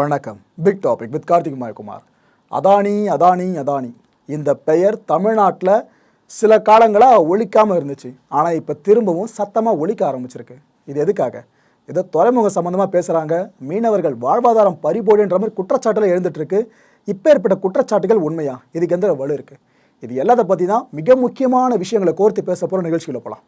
வணக்கம். Big topic with Karthik Mayakumar. Adani Adani Adani. இந்த பெயர் தமிழ்நாட்டில் சில காலங்களாக ஒழிக்காமல் இருந்துச்சு. ஆனால் இப்போ திரும்பவும் சத்தமாக ஒழிக்க ஆரம்பிச்சிருக்கு. இது எதுக்காக? ஏதோ துறைமுக சம்மந்தமாக பேசுகிறாங்க மீனவர்கள் வாழ்வாதாரம் பறிபோடுன்ற மாதிரி குற்றச்சாட்டில் எழுந்துட்டுருக்கு. இப்போ ஏற்பட்ட குற்றச்சாட்டுகள் உண்மையா? இதுக்கு எந்த வலு இருக்குது இது எல்லாத்தை பற்றி தான் மிக முக்கியமான விஷயங்களை கோர்த்து பேச போகிற நிகழ்ச்சியில் போகலாம்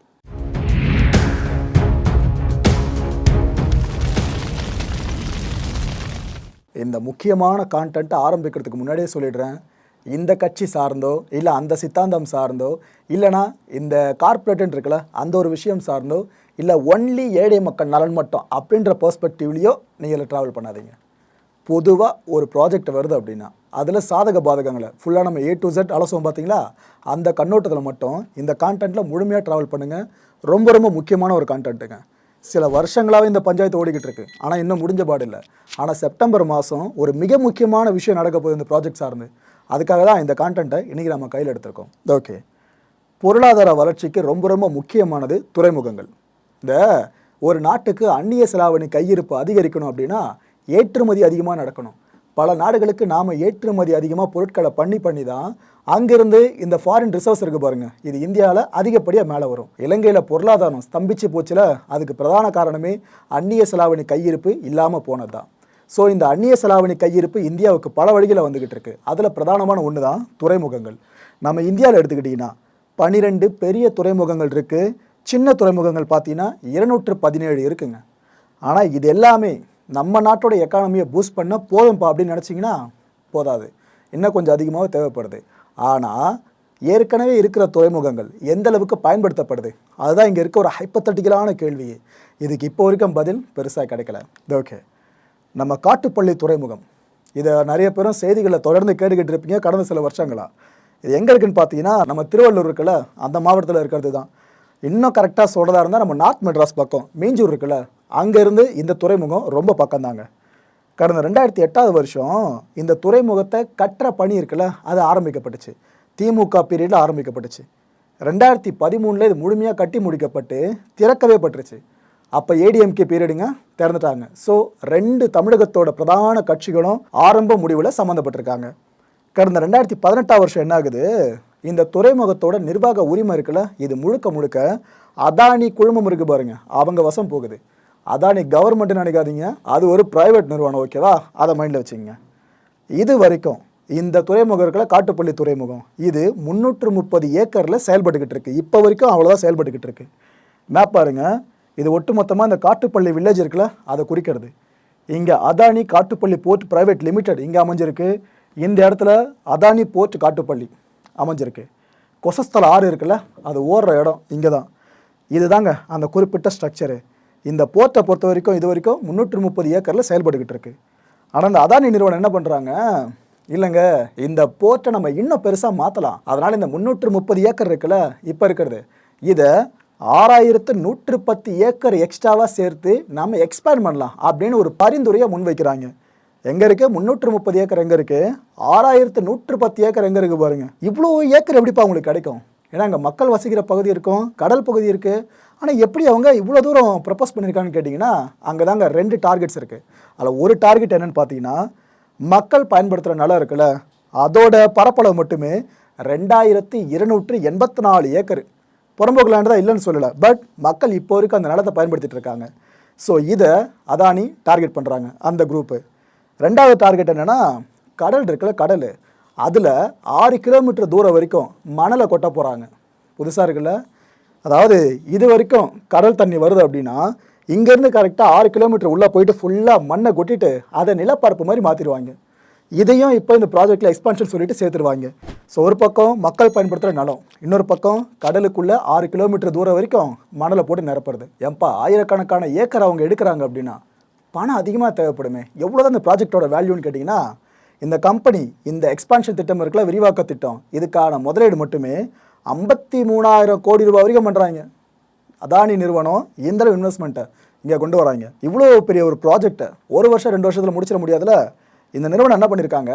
இந்த முக்கியமான கான்டென்ட்டை ஆரம்பிக்கிறதுக்கு முன்னாடியே சொல்லிடுறேன். இந்த கட்சி சார்ந்தோ இல்லை அந்த சித்தாந்தம் சார்ந்தோ இல்லைனா இந்த கார்ப்பரேட்னு இருக்குல்ல அந்த ஒரு விஷயம் சார்ந்தோ இல்லை ஒன்லி ஏழை மக்கள் நலன் மட்டும் அப்படின்ற பர்ஸ்பெக்டிவ்லேயோ நீங்கள் ட்ராவல் பண்ணாதீங்க. பொதுவாக ஒரு ப்ராஜெக்ட் வருது அப்படின்னா அதில் சாதக பாதகங்களை ஃபுல்லாக நம்ம ஏ டு ஜெட் அலசுவோம் பார்த்தீங்களா அந்த கண்ணோட்டத்தில் மட்டும் இந்த கான்டென்ட்டில் முழுமையாக ட்ராவல் பண்ணுங்கள் ரொம்ப ரொம்ப முக்கியமான ஒரு கான்டென்ட்டுங்க சில வருஷங்களாகவே இந்த பஞ்சாயத்து ஓடிக்கிட்டு இருக்கு ஆனால் இன்னும் முடிஞ்ச பாடு இல்லை ஆனால் செப்டம்பர் மாதம் ஒரு மிக முக்கியமான விஷயம் நடக்க போகுது இந்த ப்ராஜெக்ட் சார்ந்து. அதுக்காக தான் இந்த கான்டென்ட்டை இன்றைக்கி நம்ம கையில் எடுத்திருக்கோம். ஓகே பொருளாதார வளர்ச்சிக்கு ரொம்ப ரொம்ப முக்கியமானது துறைமுகங்கள். இந்த ஒரு நாட்டுக்கு அந்நிய செலாவணி கையிருப்பு அதிகரிக்கணும் அப்படின்னா ஏற்றுமதி அதிகமாக நடக்கணும். பல நாடுகளுக்கு நாம் ஏற்றுமதி அதிகமாக பொருட்களை பண்ணி பண்ணி தான் அங்கிருந்து இந்த ஃபாரின் ரிசர்வ்ஸ் இருக்கு பாருங்க. இது இந்தியாவில் அதிகப்படியாக மேலே வரும். இலங்கையில் பொருளாதாரம் ஸ்தம்பிச்சு போச்சுல அதுக்கு பிரதான காரணமே அந்நிய செலாவணி கையிருப்பு இல்லாமல் போனது தான் ஸோ இந்த அந்நிய செலாவணி கையிருப்பு இந்தியாவுக்கு பல வழிகளில் வந்துக்கிட்டு இருக்கு. அதில் பிரதானமான ஒன்று தான் துறைமுகங்கள். நம்ம இந்தியாவில் எடுத்துக்கிட்டிங்கன்னா பனிரெண்டு பெரிய துறைமுகங்கள் இருக்குது சின்ன துறைமுகங்கள் பார்த்தீங்கன்னா இருநூற்று பதினேழு இருக்குங்க. ஆனால் இது எல்லாமே நம்ம நாட்டோட எக்கானமியை பூஸ்ட் பண்ண போதும்ப்பா அப்படின்னு நினச்சிங்கன்னா போதாது. இன்னும் கொஞ்சம் அதிகமாக தேவைப்படுது. ஆனால் ஏற்கனவே இருக்கிற துறைமுகங்கள் எந்த அளவுக்கு பயன்படுத்தப்படுது? அதுதான் இங்கே இருக்க ஒரு ஹைப்பத்தட்டிக்கலான கேள்வி. இதுக்கு இப்போ வரைக்கும் பதில் பெருசாக கிடைக்கல. ஓகே நம்ம காட்டுப்பள்ளி துறைமுகம். இதை நிறைய பேரும் செய்திகளில் தொடர்ந்து கேட்டுக்கிட்டு இருப்பீங்க கடந்த சில வருஷங்களா. இது எங்கே இருக்குன்னு பார்த்தீங்கன்னா நம்ம திருவள்ளூர் இருக்குல்ல அந்த மாவட்டத்தில் இருக்கிறது தான் இன்னும் கரெக்டாக சொல்கிறதா இருந்தால் நம்ம நார்த் மெட்ராஸ் பக்கம் மீஞ்சூர் இருக்குல்ல அங்கேருந்து இந்த துறைமுகம் ரொம்ப பக்கம்தாங்க. கடந்த ரெண்டாயிரத்தி எட்டாவது வருஷம் இந்த துறைமுகத்தை கட்டுற பணி இருக்குல்ல அது ஆரம்பிக்கப்பட்டுச்சு. திமுக பீரியடில் ஆரம்பிக்கப்பட்டுச்சு. ரெண்டாயிரத்தி பதிமூணில் இது முழுமையாக கட்டி முடிக்கப்பட்டு திறக்கவே பட்டுருச்சு. அப்போ ஏடிஎம்கே பீரியடுங்க திறந்துட்டாங்க. ஸோ ரெண்டு தமிழகத்தோட பிரதான கட்சிகளும் ஆரம்ப முடிவில் சம்மந்தப்பட்டிருக்காங்க. கடந்த ரெண்டாயிரத்தி பதினெட்டாம் வருஷம் என்ன ஆகுது இந்த துறைமுகத்தோட நிர்வாக உரிமை இருக்குல்ல இது முழுக்க முழுக்க அதானி குழுமம் இருக்கு பாருங்க அவங்க வசம் போகுது. அதானி கவர்மெண்ட்டுன்னு நினைக்காதீங்க. அது ஒரு ப்ரைவேட் நிறுவனம் ஓகேவா அதை மைண்டில் வச்சுங்க இது வரைக்கும் இந்த துறைமுகம் இருக்கல காட்டுப்பள்ளி துறைமுகம் இது முந்நூற்று முப்பது ஏக்கரில் செயல்பட்டுக்கிட்டு இருக்குது இப்போ வரைக்கும் அவ்வளோதான் செயல்பட்டுக்கிட்டு இருக்குது மேப் பாருங்க. இது ஒட்டுமொத்தமாக இந்த காட்டுப்பள்ளி வில்லேஜ் இருக்குல்ல அதை குறிக்கிறது. இங்கே Adani Kattupalli port private limited இங்கே அமைஞ்சிருக்கு. இந்த இடத்துல அதானி போர்ட் காட்டுப்பள்ளி அமைஞ்சிருக்கு. கொசஸ்தல ஆறு இருக்குல்ல அது ஓடுற இடம் இங்கே தான் இதுதாங்க அந்த குறிப்பிட்ட ஸ்ட்ரக்சரு இந்த போர்ட்டை பொறுத்த வரைக்கும் இது வரைக்கும் முந்நூற்று முப்பது ஏக்கரில் செயல்பட்டுக்கிட்டு இருக்கு. ஆனால் இந்த அதானி நிறுவனம் என்ன பண்ணுறாங்க இல்லைங்க இந்த போர்ட்டை நம்ம இன்னும் பெருசாக மாற்றலாம் அதனால் இந்த முந்நூற்று முப்பது ஏக்கர் இருக்குல்ல இப்போ இருக்கிறது. இதை ஆறாயிரத்து நூற்று பத்து ஏக்கர் எக்ஸ்ட்ராவாக சேர்த்து நம்ம எக்ஸ்பேண்ட் பண்ணலாம் அப்படின்னு ஒரு பரிந்துரையை முன்வைக்கிறாங்க. எங்கே இருக்குது முந்நூற்று முப்பது ஏக்கர் எங்கே இருக்குது ஆறாயிரத்து நூற்று பத்து ஏக்கர் எங்கே இருக்குது பாருங்கள் இவ்வளோ ஏக்கர் எப்படிப்பா உங்களுக்கு கிடைக்கும்? ஏன்னா அங்கே மக்கள் வசிக்கிற பகுதி இருக்கும் கடல் பகுதி இருக்குது ஆனால் எப்படி அவங்க இவ்வளோ தூரம் ப்ரப்போஸ் பண்ணியிருக்காங்கன்னு கேட்டிங்கன்னா அங்கே தாங்க ரெண்டு டார்கெட்ஸ் இருக்குது அதில் ஒரு டார்கெட் என்னென்னு பார்த்தீங்கன்னா மக்கள் பயன்படுத்துகிற நிலம் இருக்குல்ல அதோட பரப்பளவு மட்டுமே ரெண்டாயிரத்தி இருநூற்றி எண்பத்தி நாலு ஏக்கர். புறம்போக்கு தான் இல்லைன்னு சொல்லலை பட் மக்கள் இப்போ வரைக்கும் அந்த நிலத்தை பயன்படுத்திட்டு இருக்காங்க. ஸோ இதை அதானி டார்கெட் பண்ணுறாங்க அந்த குரூப்பு ரெண்டாவது டார்கெட் என்னென்னா கடல் இருக்குல்ல கடல். அதில் ஆறு கிலோமீட்டர் தூரம் வரைக்கும் மணலை கொட்ட போகிறாங்க புதுசாக இருக்குல்ல அதாவது இது வரைக்கும் கடல் தண்ணி வருது அப்படின்னா இங்கேருந்து கரெக்டாக ஆறு கிலோமீட்டர் உள்ளே போயிட்டு ஃபுல்லாக மண்ணை கொட்டிட்டு அதை நிலப்பரப்பு மாதிரி மாற்றிடுவாங்க இதையும் இப்போ இந்த ப்ராஜெக்டில் எக்ஸ்பான்ஷன் சொல்லிட்டு சேர்த்துருவாங்க. ஸோ ஒரு பக்கம் மக்கள் பயன்படுத்துகிற நிலம் இன்னொரு பக்கம் கடலுக்குள்ளே ஆறு கிலோமீட்டர் தூரம் வரைக்கும் மணலை போட்டு நிரப்புறது. ஏன்பா ஆயிரக்கணக்கான ஏக்கர் அவங்க எடுக்கிறாங்க அப்படின்னா பணம் அதிகமாக தேவைப்படுமே. எவ்வளோ தான் இந்த ப்ராஜெக்டோட வேல்யூன்னு கேட்டிங்கன்னா இந்த கம்பெனி இந்த எக்ஸ்பான்ஷன் திட்டம் இருக்குல்ல விரிவாக்க திட்டம் இதுக்கான முதலீடு மட்டுமே ஐம்பத்தி மூணாயிரம் கோடி ரூபாய் வரைக்கும் பண்ணுறாங்க அதானி நிறுவனம் இந்த இன்வெஸ்ட்மெண்ட்டை இங்கே கொண்டு வராங்க. இவ்வளோ பெரிய ஒரு ப்ராஜெக்டை ஒரு வருஷம் ரெண்டு வருஷத்தில் முடிச்சிட முடியாதுல? இந்த நிறுவனம் என்ன பண்ணியிருக்காங்க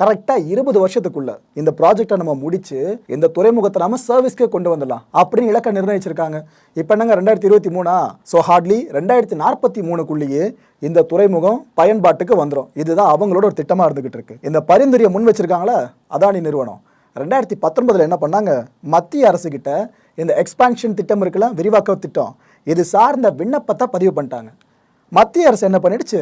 கரெக்டாக இருபது வருஷத்துக்குள்ள இந்த ப்ராஜெக்டை நம்ம முடித்து இந்த துறைமுகத்தை நம்ம சர்வீஸ்க்கே கொண்டு வந்துடலாம் அப்படின்னு இலக்கை நிர்ணயிச்சிருக்காங்க. இப்போ என்னங்க ரெண்டாயிரத்தி இருபத்தி மூணா? ஸோ ஹார்ட்லி ரெண்டாயிரத்தி நாற்பத்தி மூணுக்குள்ளேயே இந்த துறைமுகம் பயன்பாட்டுக்கு வந்துடும் இதுதான் அவங்களோட ஒரு திட்டமாக இருந்துகிட்டு இருக்கு. இந்த பரிந்துரையை முன் வச்சிருக்காங்களா? அதானி நிறுவனம். ரெண்டாயிரத்தி பத்தொன்பதில் என்ன பண்ணாங்க? மத்திய அரசுகிட்ட இந்த எக்ஸ்பான்ஷன் திட்டம் இருக்குல்ல விரிவாக்க திட்டம் இது சார்ந்த விண்ணப்பத்தை பதிவு பண்ணிட்டாங்க. மத்திய அரசு என்ன பண்ணிடுச்சு?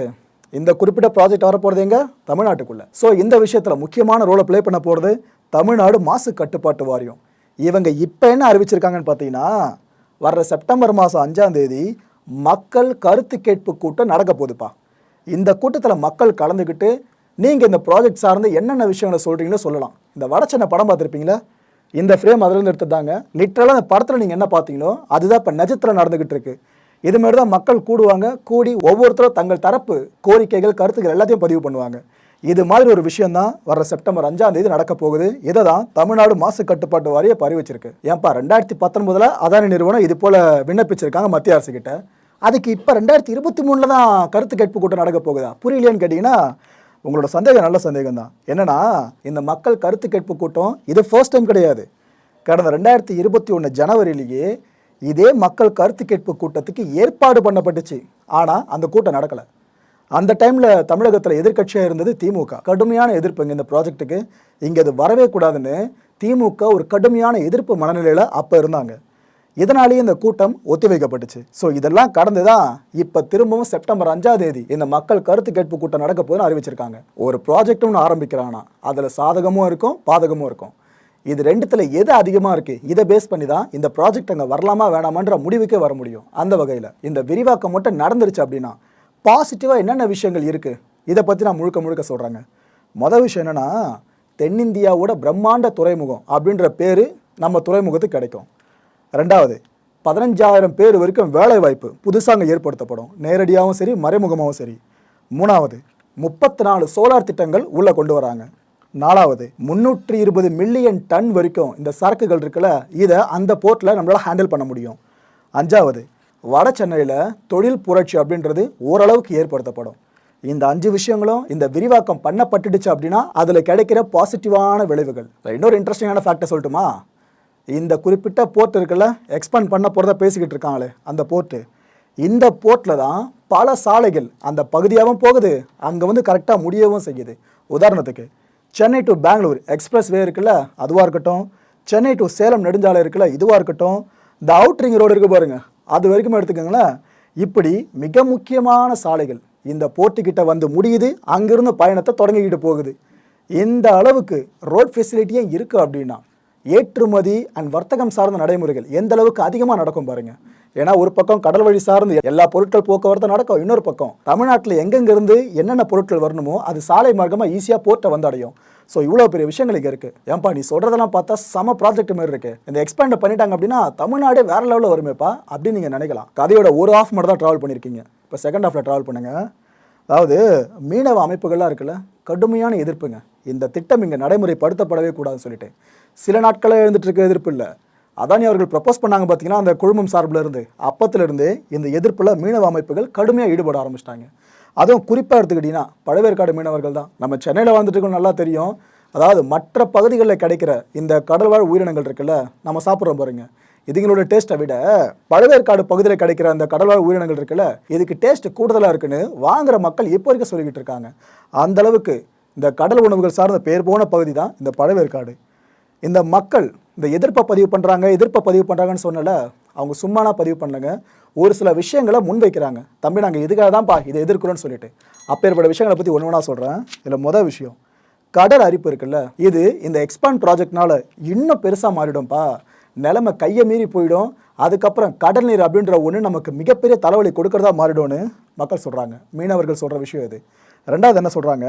இந்த குறிப்பிட்ட ப்ராஜெக்ட் வரப்போகிறது எங்கே? தமிழ்நாட்டுக்குள்ளே. ஸோ இந்த விஷயத்தில் முக்கியமான ரோலை ப்ளே பண்ண போகிறது தமிழ்நாடு மாசு கட்டுப்பாட்டு வாரியம். இவங்க இப்போ என்ன அறிவிச்சிருக்காங்கன்னு பார்த்தீங்கன்னா வர்ற செப்டம்பர் மாதம் அஞ்சாம் தேதி மக்கள் கருத்து கேட்பு கூட்டம் நடக்க போகுதுப்பா. இந்த கூட்டத்தில் மக்கள் கலந்துக்கிட்டு நீங்கள் இந்த ப்ராஜெக்ட் சார்ந்து என்னென்ன விஷயங்களை சொல்கிறீங்களோ சொல்லலாம். இந்த வடச்சென்னை படம் பார்த்துருப்பீங்களா? இந்த ஃப்ரேம் அதிலிருந்து எடுத்துட்டாங்க லிட்ரலாக அந்த படத்தில் நீங்கள் என்ன பார்த்தீங்களோ அதுதான் இப்போ நஜத்தில் நடந்துக்கிட்டு இருக்கு. இது மாதிரி தான் மக்கள் கூடுவாங்க கூடி ஒவ்வொருத்தரும் தங்கள் தரப்பு கோரிக்கைகள் கருத்துக்கள் எல்லாத்தையும் பதிவு பண்ணுவாங்க. இது மாதிரி ஒரு விஷயம் தான் வர செப்டம்பர் அஞ்சாம் தேதி நடக்க போகுது. இதை தான் தமிழ்நாடு மாசு கட்டுப்பாட்டு வாரியம் அறிவிச்சிருக்கு ஏன்பா ரெண்டாயிரத்தி பத்தொன்பதுல அதானி நிறுவனம் இது போல விண்ணப்பிச்சிருக்காங்க மத்திய அரசு கிட்ட அதுக்கு இப்போ ரெண்டாயிரத்தி இருபத்தி மூணில் தான் கருத்து கேட்பு கூட்டம் நடக்க போகுதா? புரியலையான்னு கேட்டிங்கன்னா உங்களோட சந்தேகம் நல்ல சந்தேகம் தான் என்னென்னா இந்த மக்கள் கருத்து கேட்பு கூட்டம் இது ஃபர்ஸ்ட் டைம் கிடையாது. கடந்த ரெண்டாயிரத்தி இருபத்தி ஒன்று ஜனவரியிலேயே இதே மக்கள் கருத்து கேட்பு கூட்டத்துக்கு ஏற்பாடு பண்ணப்பட்டுச்சு. ஆனால் அந்த கூட்டம் நடக்கலை. அந்த டைமில் தமிழகத்தில் எதிர்க்கட்சியாக இருந்தது திமுக. கடுமையான எதிர்ப்புங்க இந்த ப்ராஜெக்ட்டுக்கு இங்கே அது வரவே கூடாதுன்னு திமுக ஒரு கடுமையான எதிர்ப்பு மனநிலையில் அப்போ இருந்தாங்க. இதனாலேயே இந்த கூட்டம் ஒத்திவைக்கப்பட்டுச்சு. ஸோ இதெல்லாம் கடந்து தான் இப்போ திரும்பவும் செப்டம்பர் அஞ்சாம் தேதி இந்த மக்கள் கருத்து கேட்பு கூட்டம் நடக்க போதுன்னு அறிவிச்சிருக்காங்க. ஒரு ப்ராஜெக்ட் ஒன்று ஆரம்பிக்கிறானா அதில் சாதகமும் இருக்கும் பாதகமும் இருக்கும். இது ரெண்டுத்தில் எது அதிகமாக இருக்குது இதை பேஸ் பண்ணி தான் இந்த ப்ராஜெக்ட் அங்கே வரலாமா வேணாமான்ற முடிவுக்கே வர முடியும். அந்த வகையில் இந்த விரிவாக்கம் மட்டும் நடந்துருச்சு அப்படின்னா பாசிட்டிவாக என்னென்ன விஷயங்கள் இருக்குது இதை பற்றி நான் முழுக்க முழுக்க சொல்கிறேங்க மொதல் விஷயம் என்னென்னா தென்னிந்தியாவோட பிரம்மாண்ட துறைமுகம் அப்படின்ற பேர் நம்ம துறைமுகத்துக்கு கிடைக்கும். ரெண்டாவது பதினஞ்சாயிரம் பேர் வரைக்கும் வேலை வாய்ப்பு புதுசாக அங்கே ஏற்படுத்தப்படும். நேரடியாகவும் சரி மறைமுகமாகவும் சரி. மூணாவது முப்பத்தி நாலு சோலார் திட்டங்கள் உள்ளே கொண்டு வராங்க. நாலாவது முந்நூற்றி இருபது மில்லியன் டன் வரைக்கும் இந்த சரக்குகள் இருக்குல்ல இதை அந்த போர்ட்டில் நம்மளால் ஹேண்டில் பண்ண முடியும். அஞ்சாவது வட சென்னையில் தொழில் புரட்சி அப்படின்றது ஓரளவுக்கு ஏற்படுத்தப்படும். இந்த அஞ்சு விஷயங்களும் இந்த விரிவாக்கம் பண்ணப்பட்டுடுச்சு அப்படின்னா அதில் கிடைக்கிற பாசிட்டிவான விளைவுகள். இன்னொரு இன்ட்ரெஸ்டிங்கான ஃபேக்டர் சொல்லட்டுமா? இந்த குறிப்பிட்ட போர்ட் இருக்குல்ல எக்ஸ்பேண்ட் பண்ண போகிறத பேசிக்கிட்டு இருக்காங்களே அந்த போர்ட்டு. இந்த போர்ட்டில் தான் பல சாலைகள் அந்த பகுதியாகவும் போகுது அங்கே வந்து கரெக்டாக முடியவும் செய்யுது. உதாரணத்துக்கு Chennai to Bangalore expressway இருக்குல்ல அதுவாக இருக்கட்டும். சென்னை டு சேலம் நெடுஞ்சாலை இருக்குல்ல இதுவாக இருக்கட்டும். இந்த அவுட்ரிங் ரோடு இருக்குது பாருங்கள் அது வரைக்கும் எடுத்துக்கோங்களேன். இப்படி மிக முக்கியமான சாலைகள் இந்த போர்ட்டுக்கிட்ட வந்து முடியுது அங்கிருந்து பயணத்தை தொடங்கிக்கிட்டு போகுது. இந்த அளவுக்கு ரோட் ஃபெசிலிட்டியும் இருக்குது அப்படின்னா ஏற்றுமதி அண்ட் வர்த்தகம் சார்ந்த நடைமுறைகள் எந்த அளவுக்கு அதிகமாக நடக்கும் பாருங்க. ஏன்னா ஒரு பக்கம் கடல் வழி சார்ந்து எல்லா பொருட்கள் போக்குவரத்து நடக்கும் இன்னொரு பக்கம் தமிழ்நாட்டில் எங்கெங்கிருந்து என்னென்ன பொருட்கள் வரணுமோ அது சாலை மார்க்கமாக ஈஸியாக போர்ட்டை வந்து அடையும் ஸோ இவ்வளோ பெரிய விஷயங்கள் இங்கே இருக்குது ஏன்பா நீ சொல்கிறதெல்லாம் பார்த்தா சம ப்ராஜெக்ட் மாதிரி இருக்குது இந்த எக்ஸ்பேண்ட் பண்ணிட்டாங்க அப்படின்னா தமிழ்நாடே வேறு லெவலில் வருமேப்பா அப்படின்னு நீங்கள் நினைக்கலாம். கதையோட ஒரு ஆஃப் மட்டும் தான் ட்ராவல் பண்ணியிருக்கீங்க இப்போ செகண்ட் ஹாஃபில் ட்ராவல் பண்ணுங்கள் அதாவது மீனவ அமைப்புகள்லாம் இருக்குல்ல கடுமையான எதிர்ப்புங்க. இந்த திட்டம் இங்கே நடைமுறைப்படுத்தப்படவே கூடாதுன்னு சொல்லிட்டு சில நாட்களாக எழுந்துட்டு இருக்க எதிர்ப்பு இல்லை. அதானி அவர்கள் ப்ரப்போஸ் பண்ணாங்க பார்த்தீங்கன்னா அந்த குழுமம் சார்பில் இருந்து அப்பத்திலிருந்து இந்த எதிர்ப்பில் மீனவ அமைப்புகள் கடுமையாக ஈடுபட ஆரம்பிச்சிட்டாங்க. அதுவும் குறிப்பாக எடுத்துக்கிட்டிங்கன்னா பழவேற்காடு மீனவர்கள் தான். நம்ம சென்னையில் வாழ்ந்துட்டு நல்லா தெரியும். அதாவது மற்ற பகுதிகளில் கிடைக்கிற இந்த கடல்வாழ் உயிரினங்கள் இருக்குல்ல நம்ம சாப்பிட்றோம் பாருங்க. இதுங்களோட டேஸ்ட்டை விட பழவேற்காடு பகுதியில் கிடைக்கிற அந்த கடல்வாழ் உயிரினங்கள் இருக்குல்ல இதுக்கு டேஸ்ட் கூடுதலாக இருக்குன்னு வாங்குற மக்கள் இப்போ வரைக்கும் சொல்லிக்கிட்டு இருக்காங்க. அந்த அளவுக்கு இந்த கடல் உணவுகள் சார்ந்த பெயர் போன பகுதி தான் இந்த பழவேற்காடு இந்த மக்கள் இந்த எதிர்ப்பை பதிவு பண்ணுறாங்க எதிர்ப்பை பதிவு பண்ணுறாங்கன்னு சொன்னல அவங்க சும்மானா பதிவு பண்ணலங்க. ஒரு சில விஷயங்களை முன்வைக்கிறாங்க. தம்பி நாங்கள் இதுக்காக தான்ப்பா இதை எதிர்க்கிறோன்னு சொல்லிட்டு. அப்பேற்பட்ட விஷயங்களை பற்றி ஒன்று ஒன்றா சொல்கிறேன் இதில் மொதல் விஷயம் கடல் அரிப்பு இருக்குல்ல இது இந்த எக்ஸ்பாண்ட் ப்ராஜெக்ட்னால இன்னும் பெருசாக மாறிடும்ப்பா. நிலமை கையை மீறி போயிடும். அதுக்கப்புறம் கடல் நீர் அப்படின்ற ஒன்று நமக்கு மிகப்பெரிய தலைவலி கொடுக்கறதா மாறிடும்னு மக்கள் சொல்கிறாங்க மீனவர்கள் சொல்கிற விஷயம் இது. ரெண்டாவது என்ன சொல்கிறாங்க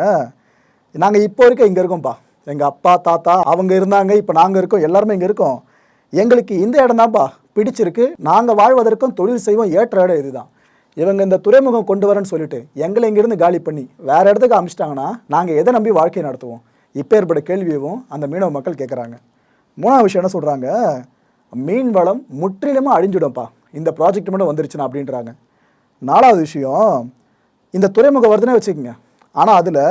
நாங்கள் இப்போ இருக்க இங்கே இருக்கோம்ப்பா. எங்கள் அப்பா தாத்தா அவங்க இருந்தாங்க இப்போ நாங்கள் இருக்கோம் எல்லாருமே இங்கே இருக்கோம். எங்களுக்கு இந்த இடம் தான்ப்பா பிடிச்சிருக்கு. நாங்கள் வாழ்வதற்கும் தொழில் செய்வோம் ஏற்ற இடம் இதுதான். இவங்க இந்த துறைமுகம் கொண்டு வரேன்னு சொல்லிட்டு எங்களை இங்கிருந்து காலி பண்ணி வேறு இடத்துக்கு அமிச்சிட்டாங்கன்னா நாங்கள் எதை நம்பி வாழ்க்கையை நடத்துவோம்? இப்போ ஏற்பட்ட கேள்வியவும் அந்த மீனவ மக்கள் கேட்குறாங்க மூணாவது விஷயம் என்ன சொல்கிறாங்க மீன் வளம் முற்றிலுமாக அழிஞ்சிடும்ப்பா. இந்த ப்ராஜெக்ட் மட்டும் வந்துருச்சுன்னா அப்படின்றாங்க. நாலாவது விஷயம் இந்த துறைமுகம் வருதுன்னே வச்சுக்கோங்க. ஆனால் அதில்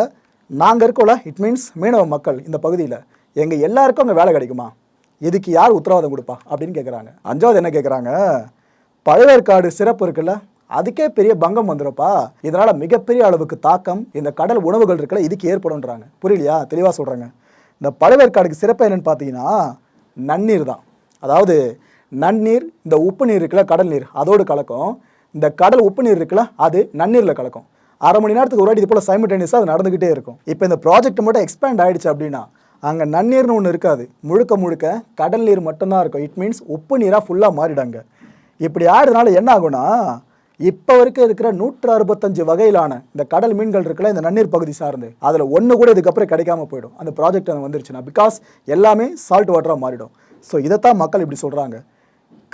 நாங்கள் இருக்கோம்ல இட் மீன்ஸ் மீனவ மக்கள் இந்த பகுதியில். எங்கள் எல்லாருக்கும் அங்கே வேலை கிடைக்குமா? இதுக்கு யார் உத்தரவாதம் கொடுப்பா? அப்படின்னு கேட்குறாங்க அஞ்சாவது என்ன கேட்குறாங்க பழவேற்காடு சிறப்பு இருக்குல்ல அதுக்கே பெரிய பங்கம் வந்துடும்ப்பா இதனால் மிகப்பெரிய அளவுக்கு தாக்கம் இந்த கடல் உணவுகள் இருக்கல இதுக்கு ஏற்படும்ன்றாங்க. புரியலையா? தெளிவாக சொல்கிறாங்க இந்த பழுவேற்காடுக்கு சிறப்பு என்னென்னு பார்த்தீங்கன்னா நன்னீர் தான். அதாவது நன்னீர் இந்த உப்பு நீர் இருக்குல்ல கடல் நீர் அதோடு கலக்கும். இந்த கடல் உப்பு நீர் இருக்குல்ல அது நன்னீரில் கலக்கும். அரை மணி நேரத்துக்கு ஒரு வாட்டி இது போல் சைமல்டேனியஸாக அது நடந்துக்கிட்டே இருக்கும். இப்போ இந்த ப்ராஜெக்ட் மட்டும் எக்ஸ்பேண்ட் ஆயிடுச்சு அப்படின்னா அங்கே நன்னீர்னு ஒன்று இருக்காது. முழுக்க முழுக்க கடல் நீர் மட்டும்தான் இருக்கும். இட் மீன்ஸ் உப்பு நீராக ஃபுல்லாக மாறிடாங்க. இப்படி ஆடுறதுனால என்ன ஆகும்னா இப்போ வரைக்கும் இருக்கிற நூற்று அறுபத்தஞ்சு வகையிலான இந்த கடல் மீன்கள் இருக்கல இந்த நன்னீர் பகுதி சார்ந்து அதில் ஒன்று கூட இதுக்கப்புறம் கிடைக்காம போயிடும். அந்த ப்ராஜெக்ட் அங்கே வந்துருச்சுன்னா பிகாஸ் எல்லாமே சால்ட் வாட்டராக மாறிடும். ஸோ இதைத்தான் மக்கள் இப்படி சொல்கிறாங்க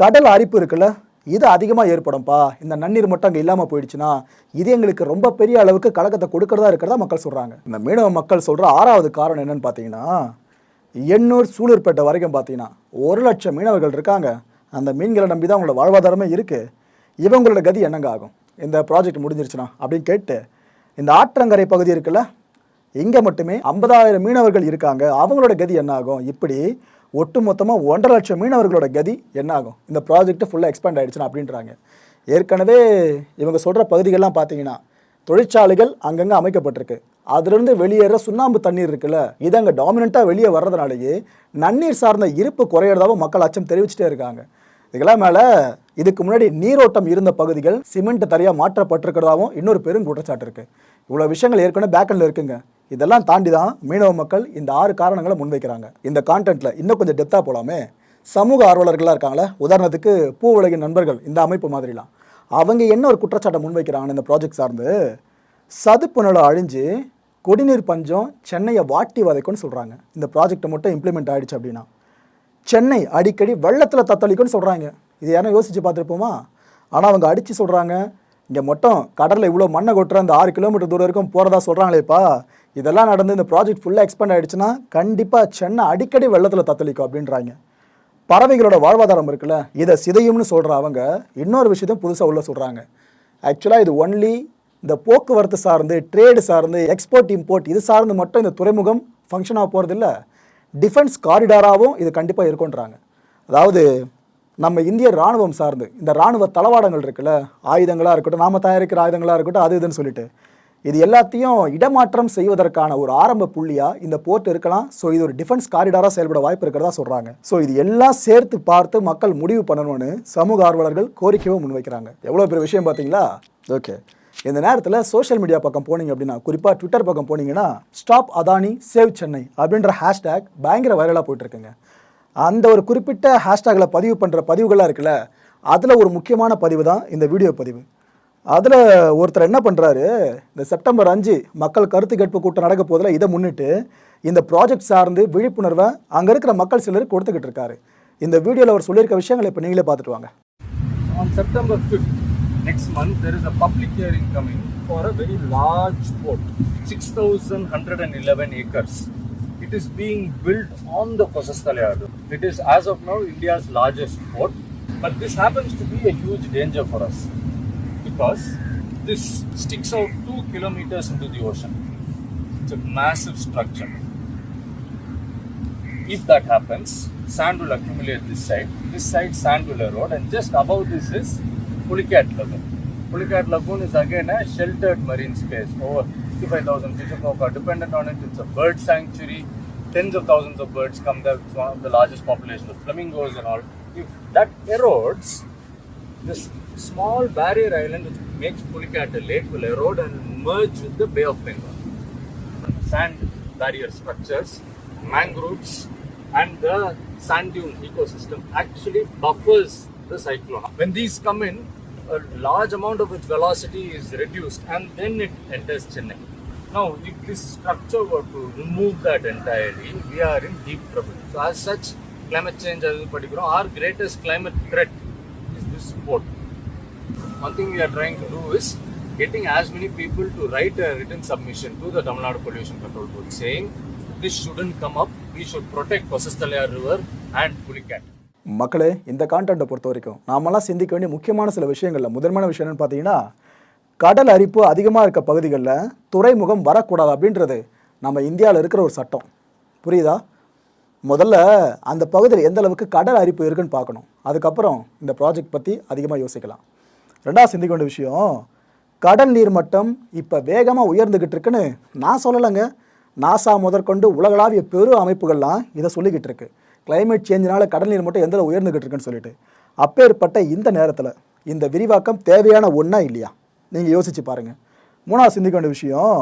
கடல் அரிப்பு இருக்குல்ல இது அதிகமாக ஏற்படும்ப்பா இந்த நன்னீர் மட்டும் அங்கே இல்லாமல் போயிடுச்சுன்னா இது எங்களுக்கு ரொம்ப பெரிய அளவுக்கு கலக்கத்தை கொடுக்கறதா இருக்கிறதா மக்கள் சொல்கிறாங்க இந்த மீனவ மக்கள் சொல்கிற ஆறாவது காரணம் என்னன்னு பார்த்தீங்கன்னா எண்ணூர் சூலூர்பேட்டை வரைக்கும் பார்த்தீங்கன்னா ஒரு லட்சம் மீனவர்கள் இருக்காங்க. அந்த மீன்களை நம்பி தான் அவங்களோட வாழ்வாதாரமே இருக்குது இவங்களோட கதி என்னங்க ஆகும்? இந்த ப்ராஜெக்ட் முடிஞ்சிருச்சுனா அப்படின்னு கேட்டு இந்த ஆற்றங்கரை பகுதி இருக்குல்ல இங்கே மட்டுமே ஐம்பதாயிரம் மீனவர்கள் இருக்காங்க. அவங்களோட கதி என்ன ஆகும்? இப்படி ஒட்டுமொத்தமாக ஒன்றரை லட்சம் மீனவர்களோட கதி என்ன ஆகும் இந்த ப்ராஜெக்ட்டு ஃபுல்லாக எக்ஸ்பேண்ட் ஆயிடுச்சுன்னா அப்படின்றாங்க. ஏற்கனவே இவங்க சொல்கிற பகுதிகள்லாம் பார்த்தீங்கன்னா தொழிற்சாலைகள் அங்கங்கே அமைக்கப்பட்டிருக்கு. அதுலேருந்து வெளியேற சுண்ணாம்பு தண்ணீர் இருக்குல்ல? இது அங்கே டாமினண்ட்டாக வெளியே வர்றதுனாலேயே நன்னீர் சார்ந்த இருப்பு குறையிறதாவும் மக்கள் அச்சம் தெரிவிச்சுட்டே இருக்காங்க. இதுக்கெல்லாம் மேலே இதுக்கு முன்னாடி நீரோட்டம் இருந்த பகுதிகள் சிமெண்ட் தரையாக மாற்றப்பட்டிருக்கிறதாவும் இன்னொரு பெரும் குற்றச்சாட்டு இருக்குது இவ்வளோ விஷயங்கள் ஏற்கனவே பேக்கெண்டில் இருக்குங்க. இதெல்லாம் தாண்டி தான் மீனவ மக்கள் இந்த ஆறு காரணங்களை முன்வைக்கிறாங்க. இந்த கான்டென்ட்டில் இன்னும் கொஞ்சம் டெப்த்தாக போகலாமே சமூக ஆர்வலர்களாக இருக்காங்களே? உதாரணத்துக்கு பூ உலகின் நண்பர்கள் இந்த அமைப்பு மாதிரிலாம். அவங்க என்ன ஒரு குற்றச்சாட்டை முன்வைக்கிறாங்கன்னு இந்த ப்ராஜெக்ட் சார்ந்து? சதுப்பு நிலம் அழிஞ்சு குடிநீர் பஞ்சம் சென்னையை வாட்டி வதைக்கும்னு சொல்கிறாங்க இந்த ப்ராஜெக்ட் மட்டும் இம்ப்ளிமெண்ட் ஆகிடுச்சு அப்படின்னா. சென்னை அடிக்கடி வெள்ளத்தில் தத்தளிக்கும்னு சொல்கிறாங்க இது யாரும் யோசித்து பார்த்துருப்போமா? ஆனால் அவங்க அடித்து சொல்கிறாங்க இங்கே மட்டும் கடலில் இவ்வளோ மண்ணை கொட்டுற அந்த ஆறு கிலோமீட்டர் தூரம் வரைக்கும் போகிறதா சொல்கிறாங்களேப்பா இதெல்லாம் நடந்து இந்த ப்ராஜெக்ட் ஃபுல்லாக எக்ஸ்பேண்ட் ஆகிடுச்சுன்னா கண்டிப்பாக சென்னை அடிக்கடி வெள்ளத்தில் தத்தளிக்கும் அப்படின்றாங்க. பறவைகளோட வாழ்வாதாரம் இருக்குல்ல இதை சிதையும்னு சொல்கிற அவங்க இன்னொரு விஷயத்தையும் புதுசாக உள்ள சொல்கிறாங்க ஆக்சுவலாக இது ஒன்லி இந்த போக்குவரத்து சார்ந்து ட்ரேடு சார்ந்து எக்ஸ்போர்ட் இம்போர்ட் இது சார்ந்து மட்டும் இந்த துறைமுகம் ஃபங்க்ஷன் ஆக போகிறது இல்லை டிஃபென்ஸ் காரிடாராகவும் இது கண்டிப்பாக இருக்குன்றாங்க அதாவது நம்ம இந்திய ராணுவம் சார்ந்து இந்த ராணுவ தளவாடங்கள் இருக்குல்ல ஆயுதங்களாக இருக்கட்டும் நாம தயாரிக்கிற ஆயுதங்களாக இருக்கட்டும் அது இதுன்னு சொல்லிட்டு இது எல்லாத்தையும் இடமாற்றம் செய்வதற்கான ஒரு ஆரம்ப புள்ளியாக இந்த போர்ட் இருக்கலாம். ஸோ இது ஒரு டிஃபென்ஸ் காரிடாராக செயல்பட வாய்ப்பு இருக்கிறதா சொல்கிறாங்க ஸோ இது எல்லாம் சேர்த்து பார்த்து மக்கள் முடிவு பண்ணணும்னு சமூக ஆர்வலர்கள் கோரிக்கையும் முன்வைக்கிறாங்க. எவ்வளோ பெரிய விஷயம் பார்த்தீங்களா? ஓகே இந்த நேரத்தில் சோஷியல் மீடியா பக்கம் போனீங்க அப்படின்னா குறிப்பாக ட்விட்டர் பக்கம் போனீங்கன்னா ஸ்டாப் அதானி சேவ் சென்னை அப்படின்ற ஹேஷ்டேக் பயங்கர வைரலாக போயிட்டுருக்குங்க. அந்த ஒரு குறிப்பிட்ட ஹேஷ்டேக்கில் பதிவு பண்ணுற பதிவுகளாக இருக்குல்ல அதில் ஒரு முக்கியமான பதிவு தான் இந்த வீடியோ பதிவு. அதில் ஒருத்தர் என்ன பண்ணுறாரு இந்த செப்டம்பர் அஞ்சு மக்கள் கருத்து கேட்பு கூட்டம் நடக்க போதில் இதை முன்னிட்டு இந்த ப்ராஜெக்ட் சார்ந்து விழிப்புணர்வை அங்கே இருக்கிற மக்கள் சிலர் கொடுத்துக்கிட்டு இருக்காரு. இந்த வீடியோவில் அவர் சொல்லியிருக்க விஷயங்களை இப்போ நீங்களே பார்த்துட்டு வாங்க. On September 5th, next month, there is a public hearing coming for a very large port, 6,111 acres. It is being built on the Kosasthalayadu. It is, as of now, India's largest port. But this happens to be a huge danger for us because this sticks out two kilometers into the ocean. It's a massive structure. If that happens, sand will accumulate this side. This side sand will erode, and just above this is Lagoon. Pulicat Lagoon is again a sheltered marine space. Over 55,000 fish of are dependent on it. It's a bird sanctuary. Tens of thousands of birds come there. It's one of the largest populations of flamingos and all. If that erodes, this small barrier island which makes Pulicat a lake will erode and merge with the Bay of Bengal sand barrier structures, mangroves, and the sand dune ecosystem actually buffers the cyclone. When these come in, a large amount of its velocity is reduced and then it enters Chennai. Now, if this structure were to remove that entirely, we are in deep trouble. So, as such, climate change, as particular, our greatest climate threat is this port. One thing we are trying to do is getting as many people to write a written submission to the Tamil Nadu Pollution Control Board saying this shouldn't come up. We should protect Kosastalaya River and Pulicat. மக்களே இந்த கான்டென்ட்டை பொறுத்த வரைக்கும் நாமெல்லாம் சிந்திக்க வேண்டிய முக்கியமான சில விஷயங்களில் முதன்மையான விஷயம் பார்த்தீங்கன்னா கடல் அரிப்பு அதிகமாக இருக்க பகுதிகளில் துறைமுகம் வரக்கூடாது அப்படின்றது நம்ம இந்தியாவில் இருக்கிற ஒரு சட்டம். புரியுதா? முதல்ல அந்த பகுதியில் எந்த அளவுக்கு கடல் அரிப்பு இருக்குன்னு பார்க்கணும். அதுக்கப்புறம் இந்த ப்ராஜெக்ட் பற்றி அதிகமாக யோசிக்கலாம். ரெண்டாவது சிந்திக்க வேண்டிய விஷயம் கடல் நீர் மட்டம் இப்போ வேகமாக உயர்ந்துக்கிட்டு இருக்குன்னு நான் சொல்லலைங்க. நாசா முதற்கொண்டு உலகளாவிய பெரு அமைப்புகள்லாம் இதை சொல்லிக்கிட்டு இருக்குது கிளைமேட் சேஞ்சினால் கடல் நீர் மட்டும் எந்த உயர்ந்துகிட்டு இருக்குன்னு சொல்லிட்டு அப்பேற்பட்ட இந்த நேரத்தில் இந்த விரிவாக்கம் தேவையான ஒன்றா இல்லையா? நீங்கள் யோசிச்சு பாருங்கள் மூணாவது சிந்திக்க வேண்டிய விஷயம்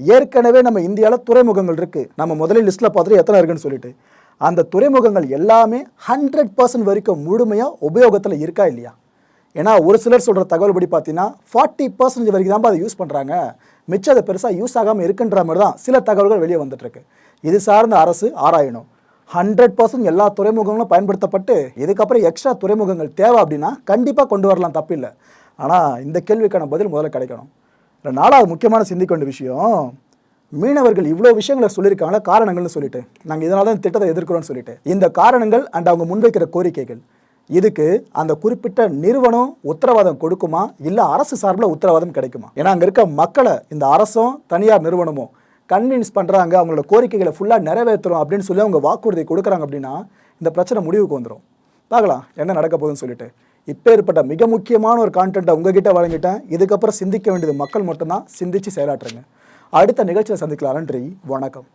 ஏற்கனவே நம்ம இந்தியாவில் துறைமுகங்கள் இருக்குது நம்ம முதல்ல லிஸ்ட்டில் பார்த்துட்டு எத்தனை இருக்குன்னு சொல்லிட்டு. அந்த துறைமுகங்கள் எல்லாமே ஹண்ட்ரட் பர்சன்ட் வரைக்கும் முழுமையாக உபயோகத்தில் இருக்கா இல்லையா? ஏன்னா ஒரு சிலர் சொல்கிற தகவல் படி பார்த்தீங்கன்னா ஃபார்ட்டி பர்சன்டேஜ் வரைக்கும் தான் அதை யூஸ் பண்ணுறாங்க மிச்சம் அதை பெருசாக யூஸ் ஆகாமல் இருக்குன்ற மாதிரி தான் சில தகவல்கள் வெளியே வந்துட்டுருக்கு இது சார்ந்த அரசு ஆராயணும். ஹண்ட்ரட் பர்சன்ட் எல்லா துறைமுகங்களும் பயன்படுத்தப்பட்டு இதுக்கப்புறம் எக்ஸ்ட்ரா துறைமுகங்கள் தேவை அப்படின்னா கண்டிப்பாக கொண்டு வரலாம் தப்பில்லை. ஆனால் இந்த கேள்விக்கான பதில் முதல்ல கிடைக்கணும். நாலாவது முக்கியமான சிந்திக்க வேண்டிய விஷயம் மீனவர்கள் இவ்வளோ விஷயங்களை சொல்லியிருக்காங்களா காரணங்கள்னு சொல்லிட்டு. நாங்கள் இதனால தான் திட்டத்தை எதிர்க்கிறோம்னு சொல்லிட்டு. இந்த காரணங்கள் அண்ட் அவங்க முன்வைக்கிற கோரிக்கைகள். இதுக்கு அந்த குறிப்பிட்ட நிறுவனம் உத்தரவாதம் கொடுக்குமா? இல்லை அரசு சார்பில் உத்தரவாதம் கிடைக்குமா? ஏன்னா அங்கே இருக்க மக்களை இந்த அரசும் தனியார் நிறுவனமும் கன்வின்ஸ் பண்ணுறாங்க அவங்களோட கோரிக்கைகளை ஃபுல்லாக நிறைவேற்றுறோம் அப்படின்னு சொல்லி அவங்க வாக்குறுதி கொடுக்குறாங்க அப்படின்னா இந்த பிரச்சனை முடிவுக்கு வந்துடும் பார்க்கலாம் என்ன நடக்க போகுதுன்னு சொல்லிட்டு. இப்போ ஏற்பட்ட மிக முக்கியமான ஒரு கான்டென்ட்டை உங்ககிட்ட வழங்கிட்டேன். இதுக்கப்புறம் சிந்திக்க வேண்டியது மக்கள் மட்டும்தான். சிந்திச்சு செயலாற்றுங்க. அடுத்த நிகழ்ச்சியில் சந்திக்கலாம் நன்றி வணக்கம்.